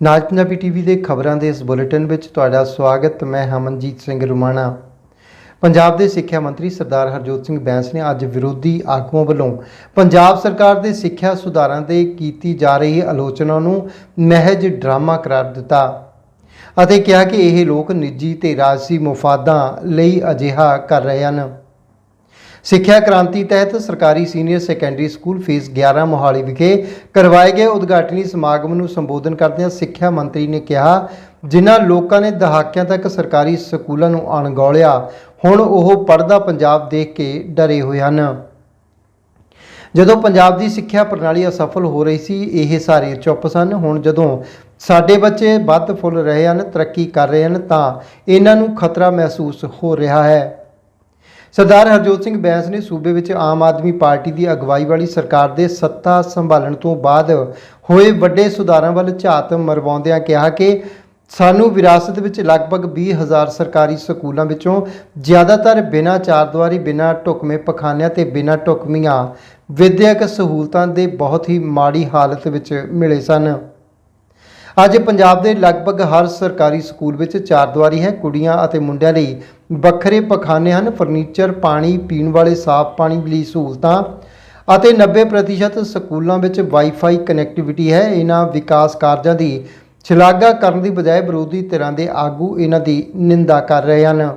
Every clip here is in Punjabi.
ਨਾਜ ਪੰਜਾਬੀ ਟੀਵੀ ਦੇ ਖਬਰਾਂ ਦੇ ਇਸ ਬੁਲੇਟਿਨ ਵਿੱਚ ਤੁਹਾਡਾ ਸਵਾਗਤ, ਮੈਂ ਹਮਨਜੀਤ ਸਿੰਘ ਰੁਮਾਣਾ। ਪੰਜਾਬ ਦੇ ਸਿੱਖਿਆ ਮੰਤਰੀ ਸਰਦਾਰ ਹਰਜੋਤ ਸਿੰਘ ਬੈਂਸ ਨੇ ਅੱਜ ਵਿਰੋਧੀ ਆਗੂਆਂ ਵੱਲੋਂ ਪੰਜਾਬ ਸਰਕਾਰ ਦੇ ਸਿੱਖਿਆ ਸੁਧਾਰਾਂ ਦੇ ਕੀਤੀ ਜਾ ਰਹੀ ਆਲੋਚਨਾ ਨੂੰ ਮਹਿਜ ਡਰਾਮਾ ਕਰਾਰ ਦਿੱਤਾ ਅਤੇ ਕਿਹਾ ਕਿ ਇਹ ਲੋਕ ਨਿੱਜੀ ਤੇ ਰਾਜਸੀ ਮੁਫਾਦਾਂ ਲਈ ਅਜਿਹਾ ਕਰ ਰਹੇ ਹਨ। ਸਿੱਖਿਆ ਕ੍ਰਾਂਤੀ ਤਹਿਤ ਸਰਕਾਰੀ senior secondary school phase 11 Mohali ਵਿਖੇ ਕਰਵਾਏ ਗਏ ਉਦਘਾਟਨੀ ਸਮਾਗਮ ਨੂੰ ਸੰਬੋਧਨ ਕਰਦਿਆਂ ਸਿੱਖਿਆ ਮੰਤਰੀ ਨੇ ਕਿਹਾ, ਜਿਨ੍ਹਾਂ ਲੋਕਾਂ ਨੇ ਦਹਾਕਿਆਂ ਤੱਕ ਸਰਕਾਰੀ ਸਕੂਲਾਂ ਨੂੰ ਅਣਗੌਲਿਆ, ਹੁਣ ਉਹ ਪੜਦਾ ਪੰਜਾਬ ਦੇਖ ਕੇ ਡਰੇ ਹੋਏ ਹਨ। ਜਦੋਂ ਪੰਜਾਬ ਦੀ ਸਿੱਖਿਆ ਪ੍ਰਣਾਲੀ ਅਸਫਲ ਹੋ ਰਹੀ ਸੀ, ਇਹ ਸਾਰੇ ਚੁੱਪ ਸਨ। ਹੁਣ ਜਦੋਂ ਸਾਡੇ ਬੱਚੇ ਵੱਧ ਫੁੱਲ ਰਹੇ ਹਨ, ਤਰੱਕੀ ਕਰ ਰਹੇ ਹਨ, ਤਾਂ ਇਹਨਾਂ ਨੂੰ ਖਤਰਾ ਮਹਿਸੂਸ ਹੋ ਰਿਹਾ ਹੈ। ਸਰਦਾਰ ਹਰਜੋਤ ਸਿੰਘ ਬੈਂਸ ਨੇ ਸੂਬੇ ਵਿੱਚ ਆਮ ਆਦਮੀ ਪਾਰਟੀ ਦੀ ਅਗਵਾਈ ਵਾਲੀ ਸਰਕਾਰ ਦੇ ਸੱਤਾ ਸੰਭਾਲਣ ਤੋਂ ਬਾਅਦ ਹੋਏ ਵੱਡੇ ਸੁਧਾਰਾਂ ਵੱਲ ਝਾਤ ਮਰਵਾਉਂਦਿਆਂ ਕਿਹਾ ਕਿ ਸਾਨੂੰ ਵਿਰਾਸਤ ਵਿੱਚ ਲਗਭਗ 20000 ਸਰਕਾਰੀ ਸਕੂਲਾਂ ਵਿੱਚੋਂ ਜ਼ਿਆਦਾਤਰ ਬਿਨਾਂ ਚਾਰਦੁਆਰੀ, ਬਿਨਾਂ ਢੁਕਵੇਂ ਪਖਾਨਿਆਂ ਤੇ ਬਿਨਾਂ ਢੁਕਵੀਆਂ ਵਿਦਿਅਕ ਸਹੂਲਤਾਂ ਦੇ ਬਹੁਤ ਹੀ ਮਾੜੀ ਹਾਲਤ ਵਿੱਚ ਮਿਲੇ ਸਨ। ਅੱਜ ਪੰਜਾਬ ਦੇ ਲਗਭਗ ਹਰ ਸਰਕਾਰੀ ਸਕੂਲ ਵਿੱਚ ਚਾਰਦੁਆਰੀ ਹੈ। ਕੁੜੀਆਂ ਅਤੇ ਮੁੰਡਿਆਂ ਲਈ ਵੱਖਰੇ ਪਖਾਨੇ ਹਨ। ਫਰਨੀਚਰ, ਪਾਣੀ, ਪੀਣ ਵਾਲੇ, ਸਾਫ਼ ਪਾਣੀ ਲਈ ਸਹੂਲਤਾਂ ਅਤੇ 90% ਸਕੂਲਾਂ ਵਿੱਚ ਵਾਈਫਾਈ ਕਨੈਕਟੀਵਿਟੀ ਹੈ। ਇਹਨਾਂ ਵਿਕਾਸ ਕਾਰਜਾਂ ਦੀ ਸ਼ਲਾਘਾ ਕਰਨ ਦੀ ਬਜਾਏ ਵਿਰੋਧੀ ਧਿਰਾਂ ਦੇ ਆਗੂ ਇਹਨਾਂ ਦੀ ਨਿੰਦਾ ਕਰ ਰਹੇ ਹਨ।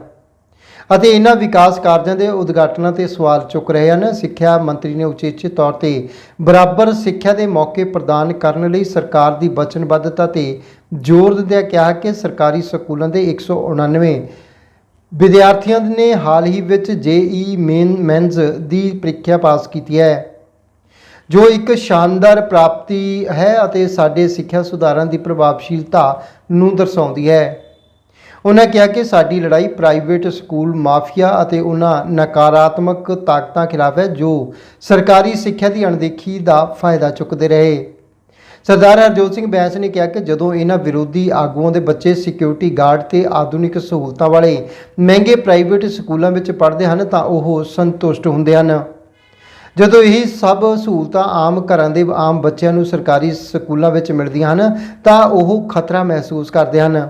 ਅਤੇ ਇਹਨਾਂ ਵਿਕਾਸ ਕਾਰਜਾਂ ਦੇ ਉਦਘਾਟਨਾਂ ਤੇ ਸਵਾਲ ਚੁੱਕ ਰਹੇ ਹਨ। ਸਿੱਖਿਆ ਮੰਤਰੀ ਨੇ ਉਚੇਚੇ ਤੌਰ ਤੇ ਬਰਾਬਰ ਸਿੱਖਿਆ ਦੇ ਮੌਕੇ ਪ੍ਰਦਾਨ ਕਰਨ ਲਈ ਸਰਕਾਰ ਦੀ ਵਚਨਬੱਧਤਾ ਤੇ ਜ਼ੋਰ ਦਿੰਦਿਆਂ ਕਿਹਾ ਕਿ ਸਰਕਾਰੀ ਸਕੂਲਾਂ ਦੇ 199 ਵਿਦਿਆਰਥੀਆਂ ਨੇ ਹਾਲ ਹੀ ਵਿੱਚ ਜੇਈ ਮੇਨ ਮੈਨਜ਼ ਦੀ ਪ੍ਰੀਖਿਆ ਪਾਸ ਕੀਤੀ ਹੈ, ਜੋ ਇੱਕ ਸ਼ਾਨਦਾਰ ਪ੍ਰਾਪਤੀ ਹੈ ਅਤੇ ਸਾਡੇ ਸਿੱਖਿਆ ਸੁਧਾਰਾਂ ਦੀ ਪ੍ਰਭਾਵਸ਼ੀਲਤਾ ਨੂੰ ਦਰਸਾਉਂਦੀ ਹੈ। ਉਹਨਾਂ ਕਿਹਾ ਕਿ ਸਾਡੀ ਲੜਾਈ ਪ੍ਰਾਈਵੇਟ ਸਕੂਲ ਮਾਫੀਆ ਅਤੇ ਉਹਨਾਂ ਨਕਾਰਾਤਮਕ ਤਾਕਤਾਂ ਖਿਲਾਫ ਹੈ, ਜੋ ਸਰਕਾਰੀ ਸਿੱਖਿਆ ਦੀ ਅਣਦੇਖੀ ਦਾ ਫਾਇਦਾ ਚੁੱਕਦੇ ਰਹੇ। ਸਰਦਾਰ ਹਰਜੋਤ ਸਿੰਘ ਬੈਂਸ ਨੇ ਕਿਹਾ ਕਿ ਜਦੋਂ ਇਹਨਾਂ ਵਿਰੋਧੀ ਆਗੂਆਂ ਦੇ ਬੱਚੇ ਸਿਕਿਉਰਿਟੀ ਗਾਰਡ ਤੇ ਆਧੁਨਿਕ ਸਹੂਲਤਾਂ ਵਾਲੇ ਮਹਿੰਗੇ ਪ੍ਰਾਈਵੇਟ ਸਕੂਲਾਂ ਵਿੱਚ ਪੜ੍ਹਦੇ ਹਨ, ਤਾਂ ਉਹ ਸੰਤੁਸ਼ਟ ਹੁੰਦੇ ਹਨ। ਜਦੋਂ ਇਹ ਸਭ ਸਹੂਲਤਾਂ ਆਮ ਘਰਾਂ ਦੇ ਆਮ ਬੱਚਿਆਂ ਨੂੰ ਸਰਕਾਰੀ ਸਕੂਲਾਂ ਵਿੱਚ ਮਿਲਦੀਆਂ ਹਨ, ਤਾਂ ਉਹ ਖਤਰਾ ਮਹਿਸੂਸ ਕਰਦੇ ਹਨ।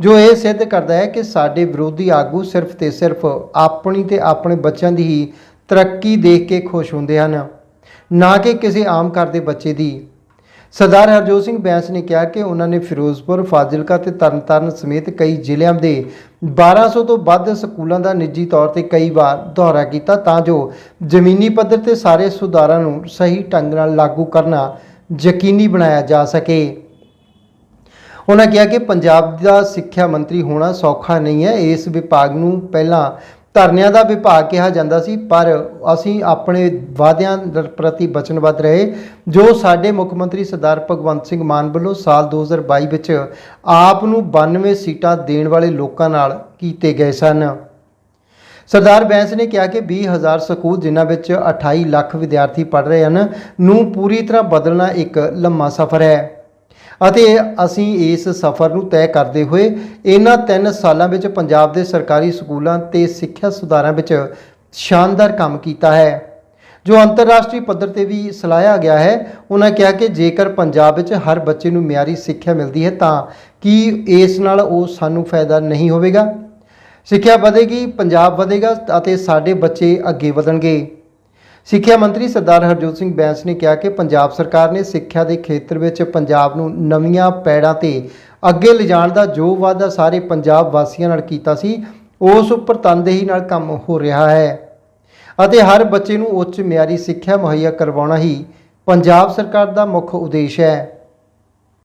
ਜੋ ਇਹ ਸਿੱਧ ਕਰਦਾ ਹੈ ਕਿ ਸਾਡੇ ਵਿਰੋਧੀ ਆਗੂ ਸਿਰਫ ਤੇ ਸਿਰਫ ਆਪਣੀ ਤੇ ਆਪਣੇ ਬੱਚਿਆਂ ਦੀ ਹੀ ਤਰੱਕੀ ਦੇਖ ਕੇ ਖੁਸ਼ ਹੁੰਦੇ ਹਨ, ਨਾ ਕਿ ਕਿਸੇ ਆਮ ਘਰ ਦੇ ਬੱਚੇ ਦੀ। ਸਰਦਾਰ ਹਰਜੋਤ ਸਿੰਘ ਬੈਂਸ ਨੇ ਕਿਹਾ ਕਿ ਉਹਨਾਂ ਨੇ ਫਿਰੋਜ਼ਪੁਰ, ਫਾਜ਼ਿਲਕਾ ਤੇ ਤਰਨਤਾਰਨ ਸਮੇਤ ਕਈ ਜ਼ਿਲ੍ਹਿਆਂ ਦੇ 1200 ਤੋਂ ਵੱਧ ਸਕੂਲਾਂ ਦਾ ਨਿੱਜੀ ਤੌਰ ਤੇ ਕਈ ਵਾਰ ਦੌਰਾ ਕੀਤਾ ਤਾਂ ਜੋ ਜ਼ਮੀਨੀ ਪੱਧਰ ਤੇ ਸਾਰੇ ਸੁਧਾਰਾਂ ਨੂੰ ਸਹੀ ਢੰਗ ਨਾਲ ਲਾਗੂ ਕਰਨਾ ਯਕੀਨੀ ਬਣਾਇਆ ਜਾ ਸਕੇ। ਉਹਨਾਂ ਕਿਹਾ ਕਿ ਪੰਜਾਬ ਦਾ ਸਿੱਖਿਆ ਮੰਤਰੀ ਹੋਣਾ ਸੌਖਾ ਨਹੀਂ ਹੈ। ਇਸ ਵਿਭਾਗ ਨੂੰ ਪਹਿਲਾਂ ਧਰਨਿਆਂ ਦਾ ਵਿਭਾਗ ਕਿਹਾ ਜਾਂਦਾ ਸੀ, ਪਰ ਅਸੀਂ ਆਪਣੇ ਵਾਅਦਿਆਂ ਦਰ ਪ੍ਰਤੀ ਵਚਨਬੱਧ ਰਹੇ। ਜੋ ਸਾਡੇ ਮੁੱਖ ਮੰਤਰੀ ਸਰਦਾਰ ਭਗਵੰਤ ਸਿੰਘ ਮਾਨ ਵੱਲੋਂ ਸਾਲ 2022 ਵਿੱਚ ਆਪ ਨੂੰ 92 ਸੀਟਾਂ ਦੇਣ ਵਾਲੇ ਲੋਕਾਂ ਨਾਲ ਕੀਤੇ ਗਏ ਸਨ। ਸਰਦਾਰ ਬੈਂਸ ਨੇ ਕਿਹਾ ਕਿ 20000 ਸਕੂਲ ਜਿਨ੍ਹਾਂ ਵਿੱਚ 28 ਲੱਖ ਵਿਦਿਆਰਥੀ ਪੜ੍ਹ ਰਹੇ ਹਨ, ਨੂੰ ਪੂਰੀ ਤਰ੍ਹਾਂ ਬਦਲਣਾ ਇੱਕ ਲੰਮਾ ਸਫ਼ਰ ਹੈ। ਅਤੇ ਅਸੀਂ ਇਸ ਸਫ਼ਰ ਨੂੰ ਤੈਅ ਕਰਦੇ ਹੋਏ ਇਹਨਾਂ 3 ਸਾਲਾਂ ਵਿੱਚ ਪੰਜਾਬ ਦੇ ਸਰਕਾਰੀ ਸਕੂਲਾਂ ਤੇ ਸਿੱਖਿਆ ਸੁਧਾਰਾਂ ਵਿੱਚ ਸ਼ਾਨਦਾਰ ਕੰਮ ਕੀਤਾ ਹੈ। ਜੋ ਅੰਤਰਰਾਸ਼ਟਰੀ ਪੱਧਰ ਤੇ ਵੀ ਸਲਾਹਿਆ ਗਿਆ ਹੈ, ਉਹਨਾਂ ਕਿਹਾ ਕਿ ਜੇਕਰ ਪੰਜਾਬ ਵਿੱਚ ਹਰ ਬੱਚੇ ਨੂੰ ਮਿਆਰੀ ਸਿੱਖਿਆ ਮਿਲਦੀ ਹੈ ਤਾਂ ਕੀ ਇਸ ਨਾਲ ਉਹ ਸਾਨੂੰ ਫਾਇਦਾ ਨਹੀਂ ਹੋਵੇਗਾ? ਸਿੱਖਿਆ ਵਧੇਗੀ, ਪੰਜਾਬ ਵਧੇਗਾ ਅਤੇ ਸਾਡੇ ਬੱਚੇ ਅੱਗੇ ਵਧਣਗੇ। ਸਿੱਖਿਆ ਮੰਤਰੀ ਸਰਦਾਰ ਹਰਜੋਤ ਸਿੰਘ ਬੈਂਸ ਨੇ ਕਿਹਾ ਕਿ ਪੰਜਾਬ ਸਰਕਾਰ ਨੇ ਸਿੱਖਿਆ ਦੇ ਖੇਤਰ ਵਿੱਚ ਪੰਜਾਬ ਨੂੰ ਨਵੀਆਂ ਪੈੜਾਂ ਤੇ ਅੱਗੇ ਲਿਜਾਣ ਦਾ ਜੋ ਵਾਅਦਾ ਸਾਰੇ ਪੰਜਾਬ ਵਾਸੀਆਂ ਨਾਲ ਕੀਤਾ ਸੀ, ਉਸ ਉੱਪਰ ਤਨਦੇਹੀ ਨਾਲ ਕੰਮ ਹੋ ਰਿਹਾ ਹੈ। ਅਤੇ ਹਰ ਬੱਚੇ ਨੂੰ ਉੱਚ ਮਿਆਰੀ ਸਿੱਖਿਆ ਮੁਹੱਈਆ ਕਰਵਾਉਣਾ ਹੀ ਪੰਜਾਬ ਸਰਕਾਰ ਦਾ ਮੁੱਖ ਉਦੇਸ਼ ਹੈ।